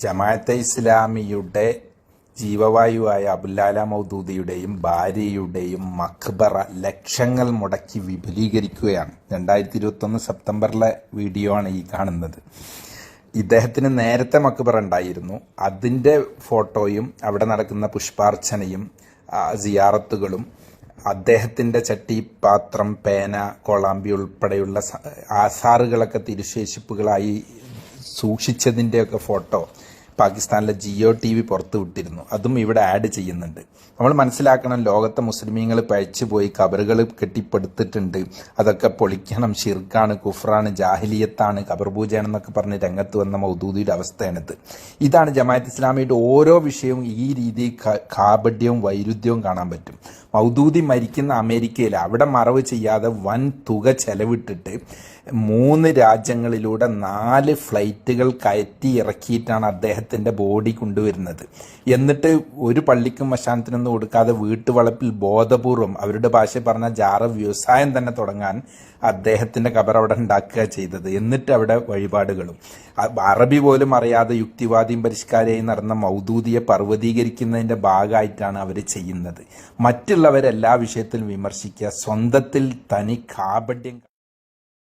ജമാഅത്തെ ഇസ്ലാമിയുടെ ജീവവായുവായ അബുല്ലാല മൗദൂദിയുടെയും ഭാര്യയുടെയും മഖ്ബറ ലക്ഷങ്ങൾ മുടക്കി വിപുലീകരിക്കുകയാണ്. രണ്ടായിരത്തി ഇരുപത്തൊന്ന് സെപ്റ്റംബറിലെ വീഡിയോ ആണ് ഈ കാണുന്നത്. ഇദ്ദേഹത്തിന് നേരത്തെ മക്ബറ ഉണ്ടായിരുന്നു. അതിന്റെ ഫോട്ടോയും അവിടെ നടക്കുന്ന പുഷ്പാർച്ചനയും സിയാറത്തുകളും അദ്ദേഹത്തിന്റെ ചട്ടി പാത്രം പേന കോളാമ്പി ഉൾപ്പെടെയുള്ള ആസാറുകളൊക്കെ തിരുശേഷിപ്പുകളായി സൂക്ഷിച്ചതിന്റെയൊക്കെ ഫോട്ടോ പാകിസ്ഥാനിലെ ജിയോ ടി വി പുറത്തു വിട്ടിരുന്നു. അതും ഇവിടെ ആഡ് ചെയ്യുന്നുണ്ട്. നമ്മൾ മനസ്സിലാക്കണം ലോകത്തെ മുസ്ലിമീങ്ങൾ പഴിച്ചുപോയി കബറുകൾ കെട്ടിപ്പടുത്തിട്ടുണ്ട്. അതൊക്കെ പൊളിക്കണം. ഷിർക്കാണ് കുഫ്രാണ് ജാഹിലിയത്താണ് കബർ പൂജയാണെന്നൊക്കെ പറഞ്ഞ് രംഗത്ത് വന്ന മൗദൂദിയുടെ അവസ്ഥയാണിത്. ഇതാണ് ജമാഅത്ത് ഇസ്ലാമിയുടെ ഓരോ വിഷയവും ഈ രീതിയിൽ കാപഢ്യവും വൈരുദ്ധ്യവും കാണാൻ പറ്റും. മൗദൂദി മരിക്കുന്ന അമേരിക്കയിൽ അവിടെ മറവ് ചെയ്യാതെ വൻ തുക ചെലവിട്ടിട്ട് മൂന്ന് രാജ്യങ്ങളിലൂടെ നാല് ഫ്ലൈറ്റുകൾ കയറ്റി ഇറക്കിയിട്ടാണ് അദ്ദേഹത്തിന്റെ ബോഡി കൊണ്ടുവരുന്നത്. എന്നിട്ട് ഒരു പള്ളിക്കും മശാനത്തിനൊന്നും കൊടുക്കാതെ വീട്ടുവളപ്പിൽ ബോധപൂർവം അവരുടെ ഭാഷ പറഞ്ഞ ജാറ വ്യവസായം തന്നെ തുടങ്ങാൻ അദ്ദേഹത്തിന്റെ കബർ അവിടെ ഉണ്ടാക്കുക ചെയ്തത്. എന്നിട്ട് അവിടെ വഴിപാടുകളും. അറബി പോലും അറിയാതെ യുക്തിവാദിയും പരിഷ്കാരയും നടന്ന മൗദൂദിയെ പർവതീകരിക്കുന്നതിന്റെ ഭാഗമായിട്ടാണ് അവർ ചെയ്യുന്നത്. മറ്റുള്ളവരെല്ലാ വിഷയത്തിലും വിമർശിക്കുക. സ്വന്തത്തിൽ തനി കാപട്യം